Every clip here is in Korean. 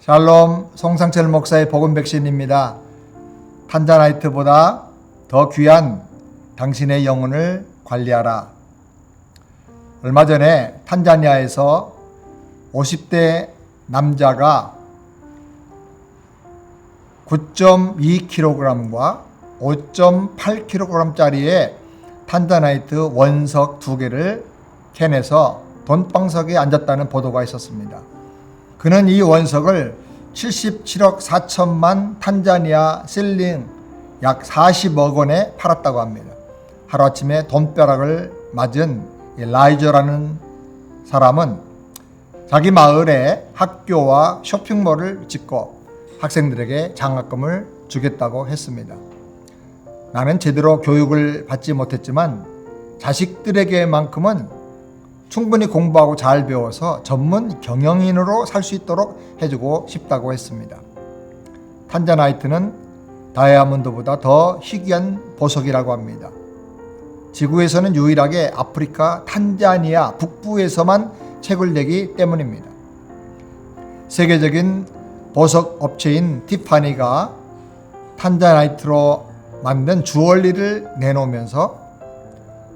샬롬 송상철 목사의 복음 백신입니다. 탄자나이트보다 더 귀한 당신의 영혼을 관리하라. 얼마 전에 탄자니아에서 50대 남자가 9.2kg과 5.8kg짜리의 탄자나이트 원석 두 개를 캔에서 돈방석에 앉았다는 보도가 있었습니다. 그는 이 원석을 77억 4천만 탄자니아 실링 약 40억 원에 팔았다고 합니다. 하루아침에 돈벼락을 맞은 이 라이저라는 사람은 자기 마을에 학교와 쇼핑몰을 짓고 학생들에게 장학금을 주겠다고 했습니다. 나는 제대로 교육을 받지 못했지만 자식들에게만큼은 충분히 공부하고 잘 배워서 전문 경영인으로 살 수 있도록 해주고 싶다고 했습니다. 탄자나이트는 다이아몬드보다 더 희귀한 보석이라고 합니다. 지구에서는 유일하게 아프리카 탄자니아 북부에서만 채굴되기 때문입니다. 세계적인 보석 업체인 티파니가 탄자나이트로 만든 주얼리를 내놓으면서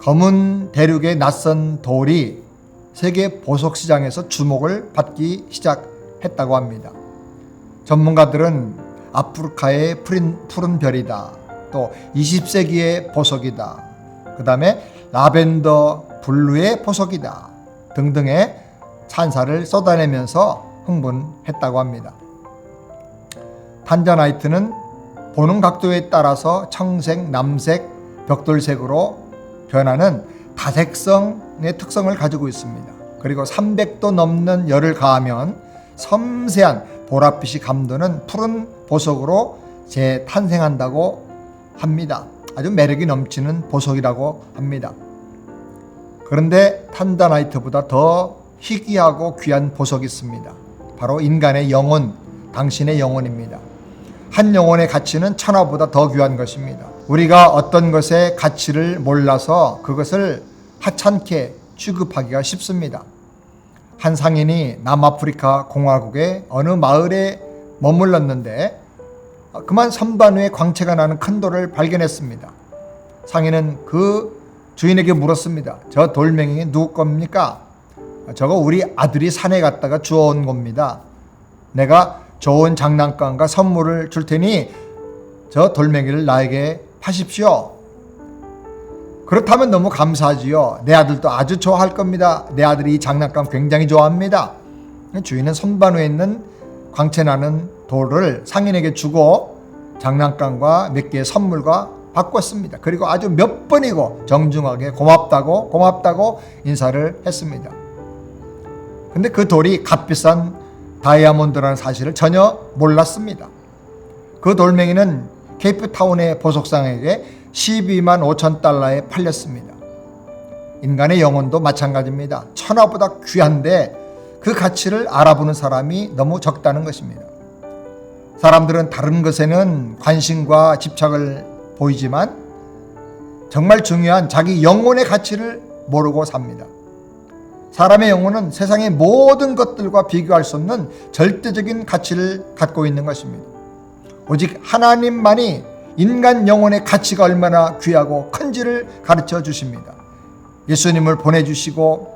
검은 대륙의 낯선 돌이 세계 보석 시장에서 주목을 받기 시작했다고 합니다. 전문가들은 아프리카의 푸른, 푸른 별이다. 또 20세기의 보석이다. 그 다음에 라벤더 블루의 보석이다. 등등의 찬사를 쏟아내면서 흥분했다고 합니다. 탄자나이트는 보는 각도에 따라서 청색, 남색, 벽돌색으로 변하는 다색성 의 특성을 가지고 있습니다. 그리고 300도 넘는 열을 가하면 섬세한 보랏빛이 감도는 푸른 보석으로 재탄생한다고 합니다. 아주 매력이 넘치는 보석이라고 합니다. 그런데 탄다나이트보다 더 희귀하고 귀한 보석이 있습니다. 바로 인간의 영혼, 당신의 영혼입니다. 한 영혼의 가치는 천하보다 더 귀한 것입니다. 우리가 어떤 것의 가치를 몰라서 그것을 하찮게 취급하기가 쉽습니다. 한 상인이 남아프리카 공화국의 어느 마을에 머물렀는데 그만 선반 위에 광채가 나는 큰 돌을 발견했습니다. 상인은 그 주인에게 물었습니다. 저 돌멩이 누구 겁니까? 저거 우리 아들이 산에 갔다가 주워온 겁니다. 내가 좋은 장난감과 선물을 줄 테니 저 돌멩이를 나에게 파십시오. 그렇다면 너무 감사하지요. 내 아들도 아주 좋아할 겁니다. 내 아들이 이 장난감 굉장히 좋아합니다. 주인은 선반위에 있는 광채나는 돌을 상인에게 주고 장난감과 몇 개의 선물과 바꿨습니다. 그리고 아주 몇 번이고 정중하게 고맙다고 고맙다고 인사를 했습니다. 근데 그 돌이 값비싼 다이아몬드라는 사실을 전혀 몰랐습니다. 그 돌멩이는 케이프타운의 보석상에게 12만 5천 달러에 팔렸습니다. 인간의 영혼도 마찬가지입니다. 천하보다 귀한데 그 가치를 알아보는 사람이 너무 적다는 것입니다. 사람들은 다른 것에는 관심과 집착을 보이지만 정말 중요한 자기 영혼의 가치를 모르고 삽니다. 사람의 영혼은 세상의 모든 것들과 비교할 수 없는 절대적인 가치를 갖고 있는 것입니다. 오직 하나님만이 인간 영혼의 가치가 얼마나 귀하고 큰지를 가르쳐 주십니다. 예수님을 보내주시고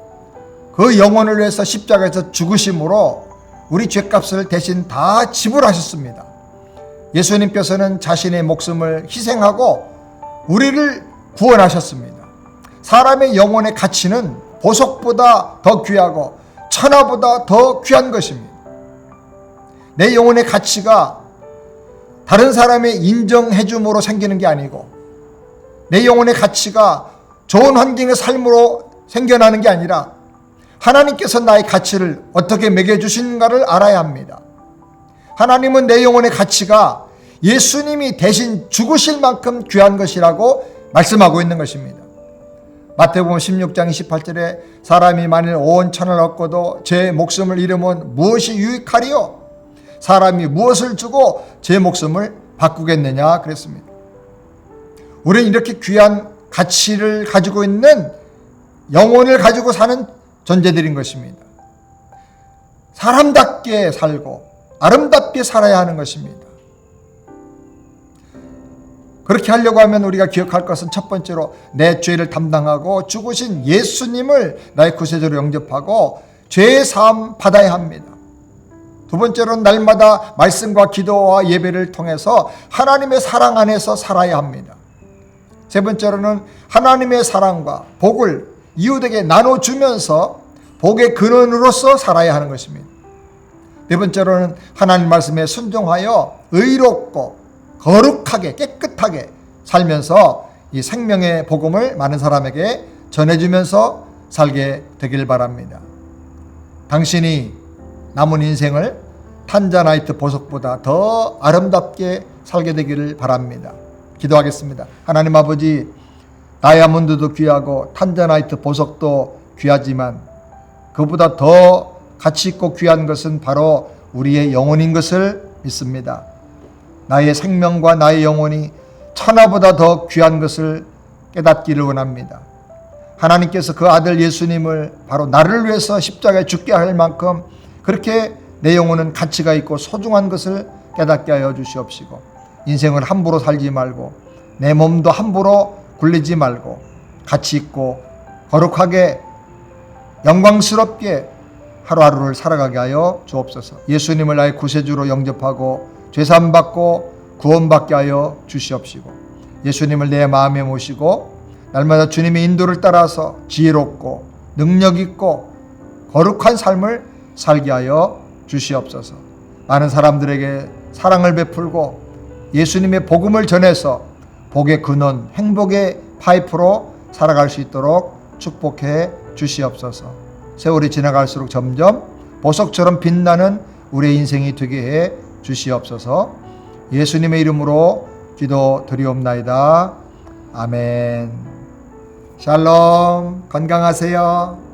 그 영혼을 위해서 십자가에서 죽으심으로 우리 죄값을 대신 다 지불하셨습니다. 예수님께서는 자신의 목숨을 희생하고 우리를 구원하셨습니다. 사람의 영혼의 가치는 보석보다 더 귀하고 천하보다 더 귀한 것입니다. 내 영혼의 가치가 다른 사람의 인정해줌으로 생기는 게 아니고 내 영혼의 가치가 좋은 환경의 삶으로 생겨나는 게 아니라 하나님께서 나의 가치를 어떻게 매겨주신가를 알아야 합니다. 하나님은 내 영혼의 가치가 예수님이 대신 죽으실 만큼 귀한 것이라고 말씀하고 있는 것입니다. 마태복음 16장 28절에 사람이 만일 온 천을 얻고도 제 목숨을 잃으면 무엇이 유익하리요? 사람이 무엇을 주고 제 목숨을 바꾸겠느냐 그랬습니다. 우리는 이렇게 귀한 가치를 가지고 있는 영혼을 가지고 사는 존재들인 것입니다. 사람답게 살고 아름답게 살아야 하는 것입니다. 그렇게 하려고 하면 우리가 기억할 것은 첫 번째로 내 죄를 담당하고 죽으신 예수님을 나의 구세주로 영접하고 죄의 사함 받아야 합니다. 두 번째로는 날마다 말씀과 기도와 예배를 통해서 하나님의 사랑 안에서 살아야 합니다. 세 번째로는 하나님의 사랑과 복을 이웃에게 나눠주면서 복의 근원으로서 살아야 하는 것입니다. 네 번째로는 하나님 말씀에 순종하여 의롭고 거룩하게 깨끗하게 살면서 이 생명의 복음을 많은 사람에게 전해주면서 살게 되길 바랍니다. 당신이 남은 인생을 탄자나이트 보석보다 더 아름답게 살게 되기를 바랍니다. 기도하겠습니다. 하나님 아버지, 다이아몬드도 귀하고 탄자나이트 보석도 귀하지만 그보다 더 가치 있고 귀한 것은 바로 우리의 영혼인 것을 믿습니다. 나의 생명과 나의 영혼이 천하보다 더 귀한 것을 깨닫기를 원합니다. 하나님께서 그 아들 예수님을 바로 나를 위해서 십자가에 죽게 할 만큼 그렇게 내 영혼은 가치가 있고 소중한 것을 깨닫게 하여 주시옵시고 인생을 함부로 살지 말고 내 몸도 함부로 굴리지 말고 가치 있고 거룩하게 영광스럽게 하루하루를 살아가게 하여 주옵소서. 예수님을 나의 구세주로 영접하고 죄산 받고 구원받게 하여 주시옵시고 예수님을 내 마음에 모시고 날마다 주님의 인도를 따라서 지혜롭고 능력 있고 거룩한 삶을 살게 하여 주시옵소서. 많은 사람들에게 사랑을 베풀고 예수님의 복음을 전해서 복의 근원, 행복의 파이프로 살아갈 수 있도록 축복해 주시옵소서. 세월이 지나갈수록 점점 보석처럼 빛나는 우리의 인생이 되게 해 주시옵소서. 예수님의 이름으로 기도 드리옵나이다. 아멘. 샬롬. 건강하세요.